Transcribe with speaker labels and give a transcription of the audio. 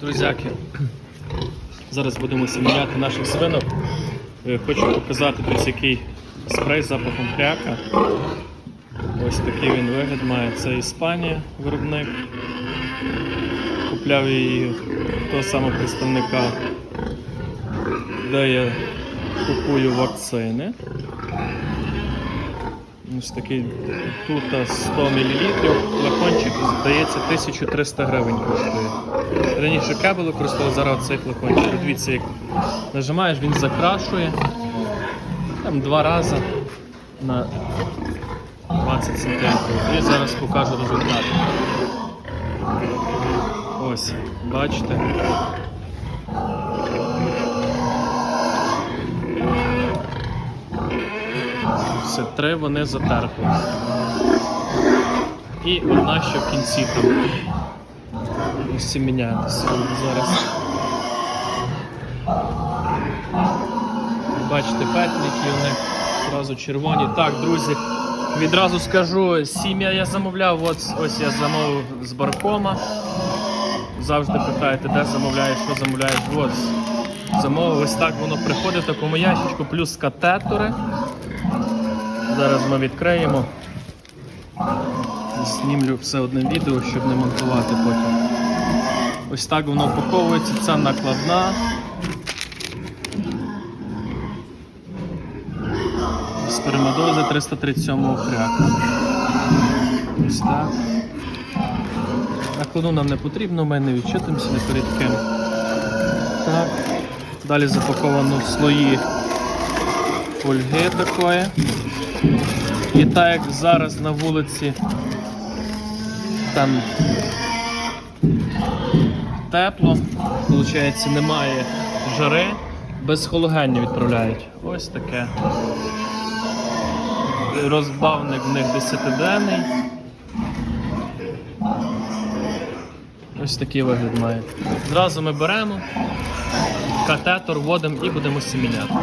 Speaker 1: Друзяки, зараз будемо сім'яти наших свинок. Е, Хочу показати ось який спрей з запахом хряка. Ось такий він вигляд має. Це Іспанія, виробник. Купляв її того самого представника, де я купую вакцини. Ось такий тут 100 мл, флакончик, здається, 1300 гривень коштує. Раніше кабель використовував, зараз цей флакончик. Дивіться, як нажимаєш, він закрашує. Там два рази на 20 см. І зараз покажу результат. Ось, бачите. Все, три вони затерпли. І одна ще в кінці там. Всі міняєтеся зараз. Бачите, петлики у них одразу червоні. Так, друзі, відразу скажу, сім'я я замовляв, от, ось я замовив з баркома. Завжди питаєте, де замовляєш, що замовляєш. От, замовив, ось так воно приходить в такому ящичку, плюс катетори. Зараз ми відкриємо. Знімлю все одним відео, щоб не монтувати потім. Ось так воно упаковується, це накладна. Спермидози 337 хряка. Ось так. Накладну нам не потрібно, ми не відчитуємося не перед ким. Так. Далі запаковано слої фольги такої. І так як зараз на вулиці там тепло, виходить, немає жари, без хологенів відправляють. Ось таке. Розбавник в них 10-денний. Ось такий вигляд має. Зразу ми беремо, катетор вводимо і будемо сіміняти.